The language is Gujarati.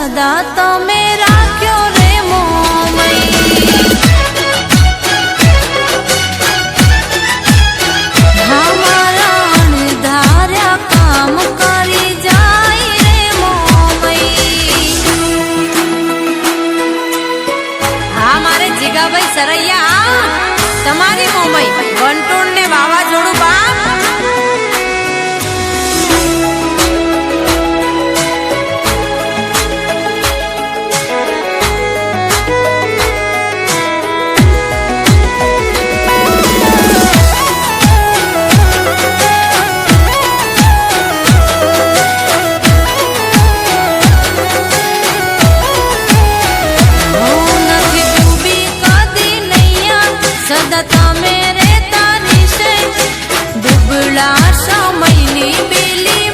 सदा तो मैं મહિની બેલી